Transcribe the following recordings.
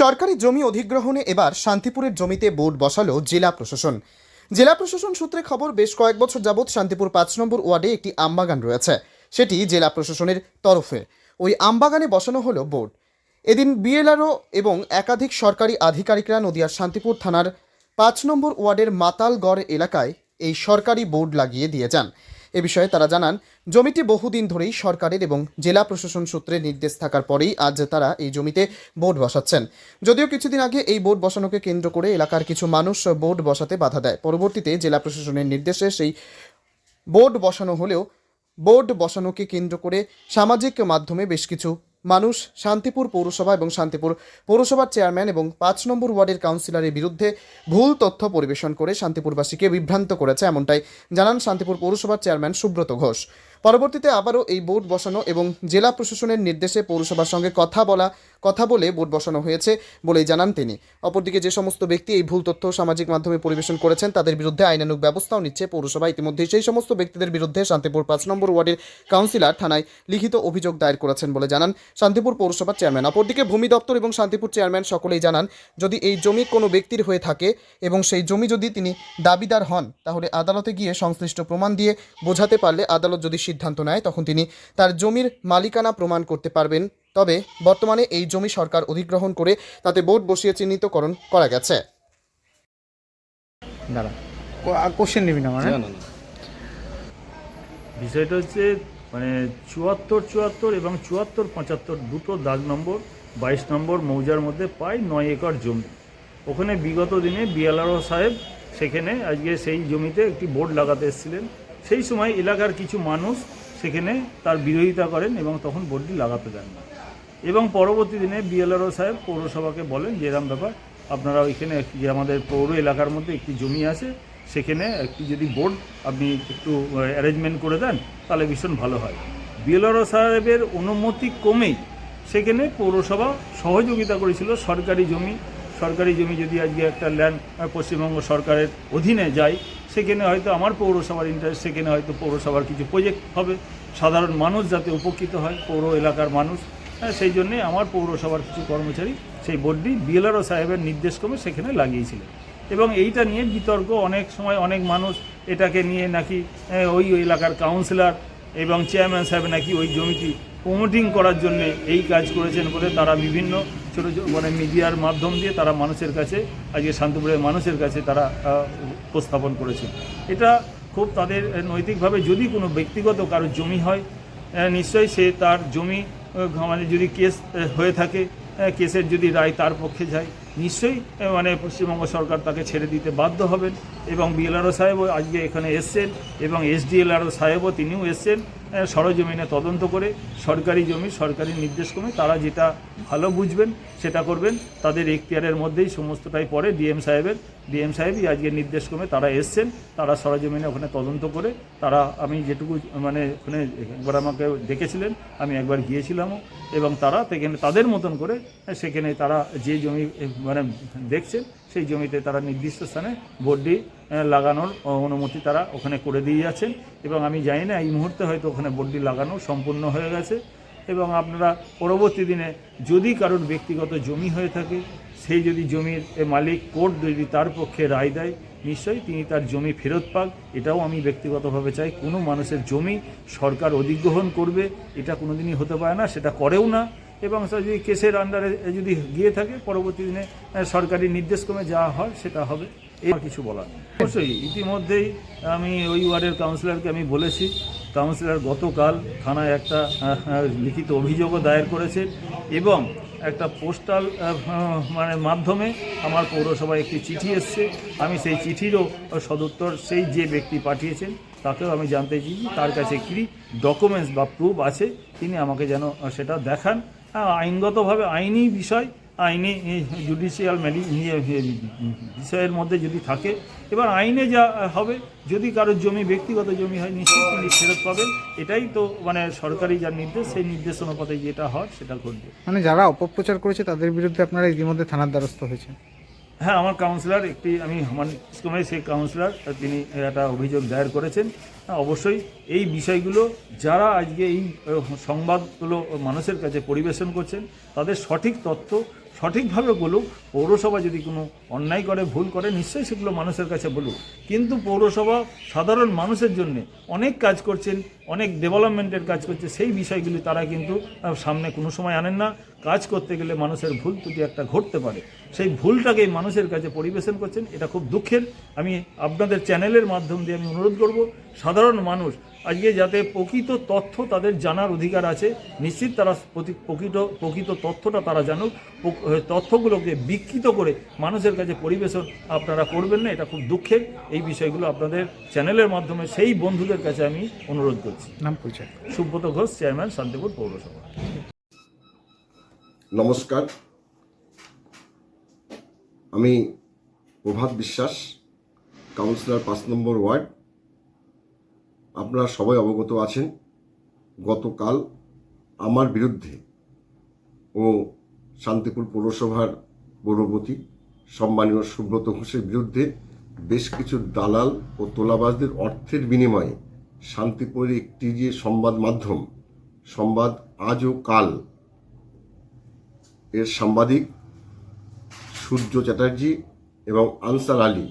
সরকারি জমি অধিগ্রহণে এবার শান্তিপুরের জমিতে বোর্ড বসালো জেলা প্রশাসন। জেলা প্রশাসন সূত্রে খবর, বেশ কয়েক বছর যাবৎ শান্তিপুর পাঁচ নম্বর ওয়ার্ডে একটি আমবাগান রয়েছে। সেটি জেলা প্রশাসনের তরফে। ওই আমবাগানে বসানো হলো বোর্ড। এদিন বিএলআরও এবং একাধিক সরকারি আধিকারিকরা নদিয়ার শান্তিপুর থানার পাঁচ নম্বর ওয়ার্ডের মাতালগড় এলাকায় এই সরকারি বোর্ড লাগিয়ে দিয়ে যান। এ বিষয়ে তারা জানান, জমিটি বহুদিন ধরেই সরকারের এবং জেলা প্রশাসন সূত্রে নির্দেশ থাকার পরেই আজ তারা এই জমিতে বোর্ড বসাচ্ছেন। যদিও কিছুদিন আগে এই বোর্ড বসানোকে কেন্দ্র করে এলাকার কিছু মানুষ বোর্ড বসাতে বাধা দেয়। পরবর্তীতে জেলা প্রশাসনের নির্দেশে সেই বোর্ড বসানো হলেও বোর্ড বসানোকে কেন্দ্র করে সামাজিক মাধ্যমে বেশ কিছু মানুষ শান্তিপুর পৌরসভা এবং শান্তিপুর পৌরসভার চেয়ারম্যান এবং পাঁচ নম্বর ওয়ার্ডের কাউন্সিলরের বিরুদ্ধে ভুল তথ্য পরিবেশন করে শান্তিপুরবাসীকে বিভ্রান্ত করেছে, এমনটাই জানান শান্তিপুর পৌরসভার চেয়ারম্যান সুব্রত ঘোষ। পরবর্তীতে আবারও এই বোর্ড বসানো এবং জেলা প্রশাসনের নির্দেশে পৌরসভার সঙ্গে কথা বলা, কথা বলে বোর্ড বসানো হয়েছে বলেই জানান তিনি। অপরদিকে যে সমস্ত ব্যক্তি এই ভুল তথ্য সামাজিক মাধ্যমে পরিবেশন করেছেন, তাদের বিরুদ্ধে আইনানুক ব্যবস্থাও নিচ্ছে পৌরসভা। ইতিমধ্যেই সেই সমস্ত ব্যক্তিদের বিরুদ্ধে শান্তিপুর পাঁচ নম্বর ওয়ার্ডের কাউন্সিলর থানায় লিখিত অভিযোগ দায়ের করেছেন বলে জানান শান্তিপুর পৌরসভার চেয়ারম্যান। অপরদিকে ভূমি দপ্তর এবং শান্তিপুর চেয়ারম্যান সকলেই জানান, যদি এই জমি কোনো ব্যক্তির হয়ে থাকে এবং সেই জমি যদি তিনি দাবিদার হন, তাহলে আদালতে গিয়ে সংশ্লিষ্ট প্রমাণ দিয়ে বোঝাতে পারলে আদালত যদি সিদ্ধান্ত নেয় তখন তিনি তার জমির মালিকানা প্রমাণ করতে পারবেন। তবে বর্তমানে এই জমি সরকার অধিগ্রহণ করে তাতে বোর্ড বসিয়ে চিহ্নিতকরণ করা গেছে। দাঁড়া। কোশ্চেন নিবি না মানে? বিষয়টা হচ্ছে মানে চুয়াত্তর চুয়াত্তর এবং চুয়াত্তর পঁচাত্তর দুটো দাগ নম্বর বাইশ নম্বর মৌজার মধ্যে প্রায় নয় একর জমি। ওখানে বিগত দিনে বিএলআরও সাহেব সেখানে আজকে সেই জমিতে একটি বোর্ড লাগাতে এসেছিলেন। সেই সময় এলাকার কিছু মানুষ সেখানে তার বিরোধিতা করেন এবং তখন বোর্ডটি লাগাতে দেন না। এবং পরবর্তী দিনে বিএলআরও সাহেব পৌরসভাকে বলেন, যে এরম ব্যাপার, আপনারা ওইখানে যে আমাদের পৌর এলাকার মধ্যে একটি জমি আছে, সেখানে একটি যদি বোর্ড আপনি একটু অ্যারেঞ্জমেন্ট করে দেন, তাহলে ভীষণ ভালো হয়। বিএলআরও সাহেবের অনুমতি কমেই সেখানে পৌরসভা সহযোগিতা করেছিল, সরকারি জমি সরকারি জমি যদি আজকে একটা ল্যান্ড পশ্চিমবঙ্গ সরকারের অধীনে যায় সেখানে হয়তো আমার পৌরসভার ইন্টারেস্ট সেখানে হয়তো পৌরসভার কিছু প্রজেক্ট হবে। সাধারণ মানুষ যাতে উপকৃত হয়, পৌর এলাকার মানুষ। হ্যাঁ সেই জন্যে আমার পৌরসভার কিছু কর্মচারী সেই বোর্ডটি বিএলআরও সাহেবের নির্দেশক্রমে সেখানে লাগিয়েছিলেন। এবং এইটা নিয়ে বিতর্ক অনেক সময় অনেক মানুষ এটাকে নিয়ে নাকি ওই ওই এলাকার কাউন্সিলর এবং চেয়ারম্যান সাহেব নাকি ওই জমিটি প্রমোটিং করার জন্য এই কাজ করেছেন বলে তারা বিভিন্ন ছোটো মানে মিডিয়ার মাধ্যম দিয়ে তারা মানুষের কাছে, আজকে শান্তিপুরের মানুষের কাছে তারা উপস্থাপন করেছে। এটা খুব তাদের নৈতিকভাবে যদি কোনো ব্যক্তিগত কারও জমি হয় নিশ্চয়ই সে তার জমি মানে যদি কেস হয়ে থাকে কেসের যদি রায় তার পক্ষে যায়, নিশ্চয়ই মানে পশ্চিমবঙ্গ সরকার তাকে ছেড়ে দিতে বাধ্য হবেন। এবং বিএলআরও সাহেবও আজকে এখানে এসছেন, এবং এসডিএলআরও সাহেবও তিনিও এসছেন। সরজমিনে তদন্ত করে সরকারি জমি, সরকারি নির্দেশক্রমে তারা যেটা ভালো বুঝবেন, সেটা করবেন। তাদের এখতিয়ারের মধ্যেই সমস্তটাই পড়ে ডিএম সাহেবের। ডিএম সাহেবই আজকে নির্দেশক্রমে তারা এসছেন, তারা সরজমিনে ওখানে তদন্ত করে তারা, আমি যেটুকু মানে ওখানে একবার আমাকে ডেকেছিলেন আমি একবার গিয়েছিলামও, এবং তারা সেখানে, তাদের মতন করে সেখানে তারা যে জমি মানে দেখছেন সেই জমিতে তারা নির্দিষ্ট স্থানে বোর্ডটি লাগানোর অনুমতি তারা ওখানে করে দিয়ে যাচ্ছেন। এবং আমি জানি না, এই মুহূর্তে হয়তো ওখানে বোর্ডটি লাগানো সম্পূর্ণ হয়ে গেছে। এবং আপনারা পরবর্তী দিনে যদি কারোর ব্যক্তিগত জমি হয়ে থাকে, সেই যদি জমির মালিক কোর্ট যদি তার পক্ষে রায় দেয়, নিশ্চয়ই তিনি তার জমি ফেরত পাক। এটাও আমি ব্যক্তিগতভাবে চাই, কোনো মানুষের জমি সরকার অধিগ্রহণ করবে, এটা কোনোদিনই হতে পারে না, সেটা করেও না। এবং যদি কেসের আন্ডারে যদি গিয়ে থাকে, পরবর্তী দিনে সরকারি নির্দেশক্রমে যা হয় সেটা হবে। এই আর কিছু বলার। অবশ্যই, ইতিমধ্যেই আমি ওই ওয়ার্ডের কাউন্সিলরকে আমি বলেছি কাউন্সিলর গতকাল থানায় একটা লিখিত অভিযোগও দায়ের করেছে এবং একটা পোস্টাল মানে মাধ্যমে আমার পৌরসভায় একটি চিঠি এসছে। আমি সেই চিঠিরও সদুত্তর সেই যে ব্যক্তি পাঠিয়েছেন, তাকেও আমি জানতে চেয়েছি। তার কাছে কী ডকুমেন্টস বা প্রুফ আছে, তিনি আমাকে যেন সেটা দেখান। আইনগতভাবে আইনি বিষয়, আইনে জুডিশিয়াল ম্যাডি বিষয়ের মধ্যে যদি থাকে, এবার আইনে যা হবে, যদি কারোর জমি, ব্যক্তিগত জমি হয় নিশ্চয়ই তিনি ফেরত পাবেন, এটাই তো মানে সরকারি যার নির্দেশ, সেই নির্দেশ অনুপাতে যেটা হয়, সেটা করবে মানে যারা অপপ্রচার করেছে, তাদের বিরুদ্ধে আপনারা ইতিমধ্যে থানার দ্বারস্থ হয়েছে হ্যাঁ আমার কাউন্সিলর একটি আমি আমার স্কুলে সেই কাউন্সিলর তিনি একটা অভিযোগ দায়ের করেছেন। হ্যাঁ, অবশ্যই এই বিষয়গুলো যারা আজকে এই সংবাদগুলো মানুষের কাছে পরিবেশন করছেন তাদের সঠিক তথ্য সঠিকভাবে বলুক পৌরসভা যদি কোনো অন্যায় করে ভুল করে নিশ্চয়ই সেগুলো মানুষের কাছে বলুক। কিন্তু পৌরসভা সাধারণ মানুষের জন্য অনেক কাজ করছেন অনেক ডেভেলপমেন্টের কাজ করছে সেই বিষয়গুলি তারা কিন্তু সামনে কোনো সময় আনেন না। কাজ করতে গেলে মানুষের ভুল ত্রুটি একটা ঘটতে পারে। সেই ভুলটাকেই মানুষের কাছে পরিবেশন করছেন এটা খুব দুঃখের। আমি আপনাদের চ্যানেলের মাধ্যম দিয়ে আমি অনুরোধ করব সাধারণ মানুষ আজকে যাতে প্রকৃত তথ্য তাদের জানার অধিকার আছে নিশ্চিত তারা প্রকৃত প্রকৃত তথ্যটা তারা জানুক তথ্যগুলোকে বিকৃত করে মানুষের কাছে পরিবেশন আপনারা করবেন না এটা খুব দুঃখের। এই বিষয়গুলো আপনাদের চ্যানেলের মাধ্যমে সেই বন্ধুদের কাছে আমি অনুরোধ করছি। নাম পরিচয়। সুব্রত ঘোষ চেয়ারম্যান শান্তিপুর পৌরসভা। নমস্কার। আমি প্রভাত বিশ্বাস কাউন্সিলর পাঁচ নম্বর ওয়ার্ড। আপনারা সবাই অবগত আছেন, গতকাল আমার বিরুদ্ধে ও শান্তিপুর পৌরসভার পৌরপতি সম্মানীয় সুব্রত ঘোষের বিরুদ্ধে বেশ কিছু দালাল ও তোলাবাজদের অর্থের বিনিময়ে শান্তিপুরের একটি যে সংবাদ মাধ্যম, সংবাদ আজ ও কাল এর সাংবাদিক সূর্য চ্যাটার্জি এবং আনসার আলী।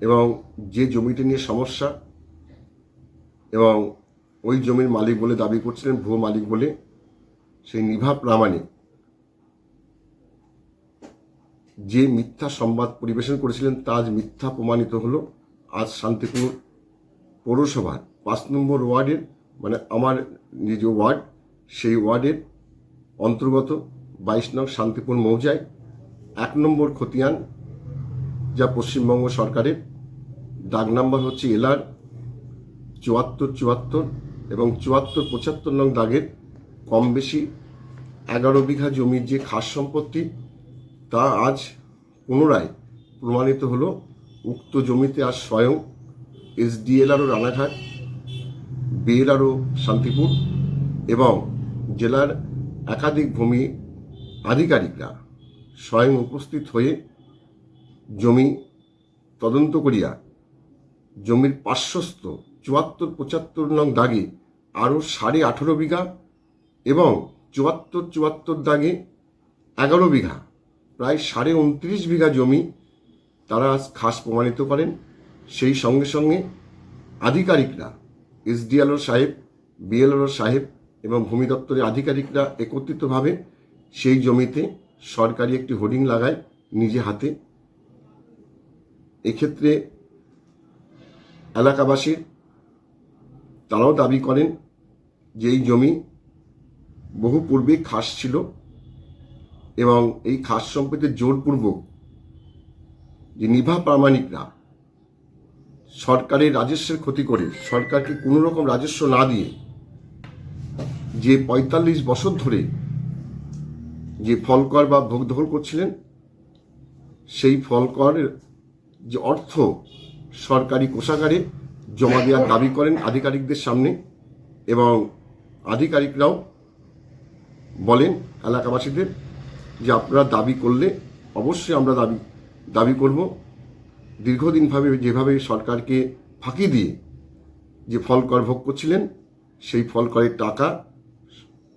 এবং যে জমিটি নিয়ে সমস্যা এবং ওই জমির মালিক বলে দাবি করছিলেন, ভুয়ো মালিক বলে, সেই নিভা প্রামাণিক। যে মিথ্যা সংবাদ পরিবেশন করেছিলেন, তা আজ মিথ্যা প্রমাণিত হলো। আজ শান্তিপুর পৌরসভার পাঁচ নম্বর ওয়ার্ডের মানে আমার নিজ ওয়ার্ড, সেই ওয়ার্ডের অন্তর্গত বাইশ নং শান্তিপুর মৌজায় এক নম্বর খতিয়ান, যা পশ্চিমবঙ্গ সরকারের, ডাক নাম্বার হচ্ছে এলআর চুয়াত্তর চুয়াত্তর এবং চুয়াত্তর পঁচাত্তর নং দাগের কম বেশি এগারো বিঘা জমির যে খাস সম্পত্তি, তা আজ পুনরায় প্রমাণিত হলো। উক্ত জমিতে আজ স্বয়ং এসডিএলআরও রানাঘাট, বিএলআরও শান্তিপুর এবং জেলার একাধিক ভূমি আধিকারিকরা স্বয়ং উপস্থিত হয়ে জমি তদন্ত করিয়া জমির পার্শ্বস্থ চুয়াত্তর পঁচাত্তর নং দাগে আরও সাড়ে আঠেরো বিঘা এবং চুয়াত্তর চুয়াত্তর দাগে এগারো বিঘা, প্রায় সাড়ে উনত্রিশ বিঘা জমি তারা আজ খাস প্রমাণিত করেন। সেই সঙ্গে সঙ্গে আধিকারিকরা এসডিএলও সাহেব, বিএলও সাহেব এবং ভূমি দপ্তরের আধিকারিকরা একত্রিতভাবে সেই জমিতে সরকারি একটি হোর্ডিং লাগায় নিজে হাতে। এক্ষেত্রে এলাকাবাসী তারাও দাবি করেন যে এই জমি বহু পূর্বে খাস ছিল এবং এই খাস সম্পত্তির জোরপূর্বক যে নিভা প্রামাণিকরা সরকারের রাজস্বের ক্ষতি করে সরকারকে কোনো রকম রাজস্ব না দিয়ে যে পঁয়তাল্লিশ বছর ধরে যে ফলকর বা ভোগ দখল করছিলেন, সেই ফলকরের যে অর্থ সরকারি কোষাগারে জমা দেওয়ার দাবি করেন আধিকারিকদের সামনে এবং আধিকারিকরাও বলেন এলাকাবাসীদের যে আপনারা দাবি করলে অবশ্যই আমরা দাবি দাবি করব। দীর্ঘদিনভাবে যেভাবে সরকারকে ফাঁকি দিয়ে যে ফল কর ভোগ করছিলেন, সেই ফল করের টাকা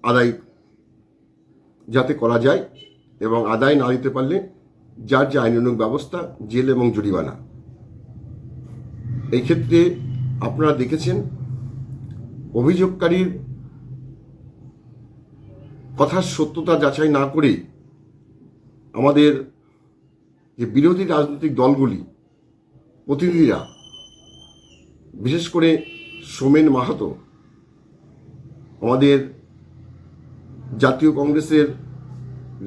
আদায় যাতে করা যায় এবং আদায় না দিতে পারলে যার যে আইনানুগ ব্যবস্থা, জেল এবং জরিমানা। এই ক্ষেত্রে আপনারা দেখেছেন, অভিযোগকারীর কথার সত্যতা যাচাই না করে আমাদের যে বিরোধী রাজনৈতিক দলগুলি, প্রতিনিধিরা, বিশেষ করে সোমেন মাহাতো, আমাদের জাতীয় কংগ্রেসের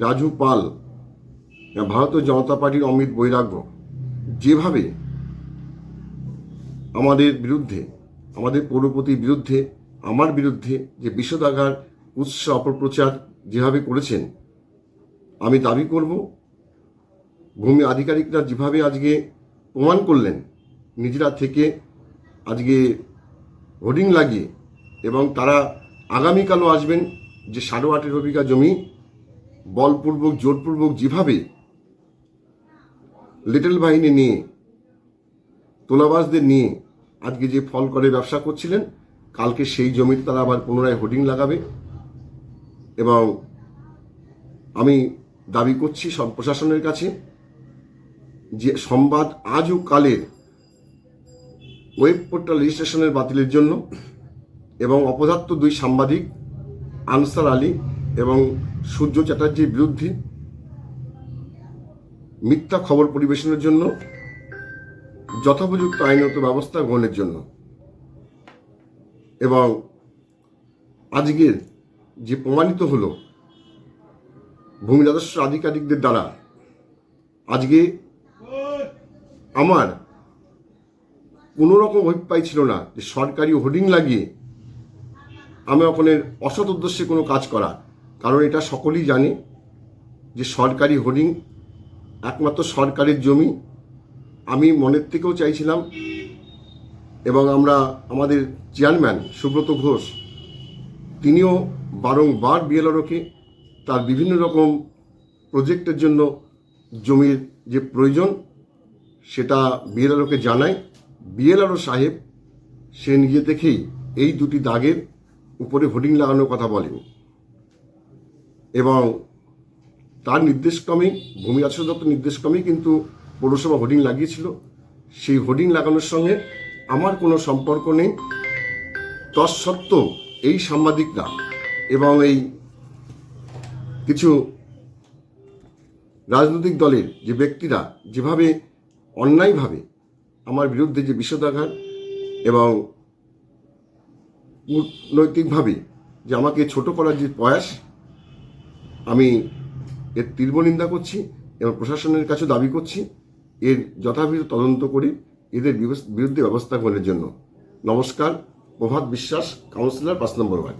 রাজু পাল ভারতীয় জনতা পার্টির অমিত বৈরাগ্য, যেভাবে আমাদের বিরুদ্ধে, আমাদের পৌরপতির বিরুদ্ধে, আমার বিরুদ্ধে যে বিষোদাগার, উৎস অপপ্রচার যেভাবে করেছেন, আমি দাবি করব, ভূমি আধিকারিকরা যেভাবে আজকে প্রমাণ করলেন, নিজেরা থেকে আজকে হোর্ডিং লাগিয়ে এবং তারা আগামীকালও আসবেন যে সাড়ে আঠেরো বিঘা জমি বলপূর্বক, জোরপূর্বক যেভাবে লিটল বাহিনী নিয়ে, তোলাবাজদের নিয়ে আজকে যে ফল করে ব্যবসা করছিলেন, কালকে সেই জমিতে তারা আবার পুনরায় হোর্ডিং লাগাবে। এবং আমি দাবি করছি সব প্রশাসনের কাছে যে সংবাদ আজও কালের ওয়েব পোর্টাল রেজিস্ট্রেশনের বাতিলের জন্য এবং অপদার্থ দুই সাংবাদিক আনসার আলী এবং সূর্য চ্যাটার্জির বিরুদ্ধে মিথ্যা খবর পরিবেশনের জন্য, যথোপযুক্ত আইনত ব্যবস্থা গ্রহণের জন্য। এবং আজকের যে প্রমাণিত হলো, ভূমি রাজস্ব আধিকারিকদের দ্বারা, আজকে আমার কোনো রকম অভিপ্রায় ছিল না যে সরকারি হোর্ডিং লাগিয়ে আমি ওখানে অসৎ উদ্দেশ্যে কোনো কাজ করা, কারণ এটা সকলেই জানে যে সরকারি হোর্ডিং একমাত্র সরকারের জমি। আমি মনের থেকেও চাইছিলাম এবং আমরা আমাদের চেয়ারম্যান সুব্রত ঘোষ, তিনিও বারংবার বিএলআরওকে তার বিভিন্ন রকম প্রজেক্টের জন্য জমির যে প্রয়োজন সেটা বিএলআরওকে জানায় বিএলআরও সাহেব, সে নিজে থেকেই এই দুটি দাগের উপরে হোর্ডিং লাগানোর কথা বলেন। এবং তার নির্দেশক্রমেই, ভূমি রাজস্ব দপ্তর নির্দেশক্রমেই কিন্তু পৌরসভা হোর্ডিং লাগিয়েছিল। সেই হোর্ডিং লাগানোর সঙ্গে আমার কোনো সম্পর্ক নেই। তৎসত্ত্বেও এই সাংবাদিকরা এবং এই কিছু রাজনৈতিক দলের যে ব্যক্তিরা যেভাবে অন্যায়ভাবে আমার বিরুদ্ধে যে বিষোদাঘাত এবং কূটনৈতিকভাবে যে আমাকে ছোট করার যে প্রয়াস, আমি এর তীব্র নিন্দা করছি, এবং প্রশাসনের কাছে দাবি করছি, এর যথাবিধ তদন্ত করে এদের বিরুদ্ধে ব্যবস্থা গ্রহণের জন্য। নমস্কার, প্রভাত বিশ্বাস, কাউন্সিলর, পাঁচ নম্বর ওয়ার্ড।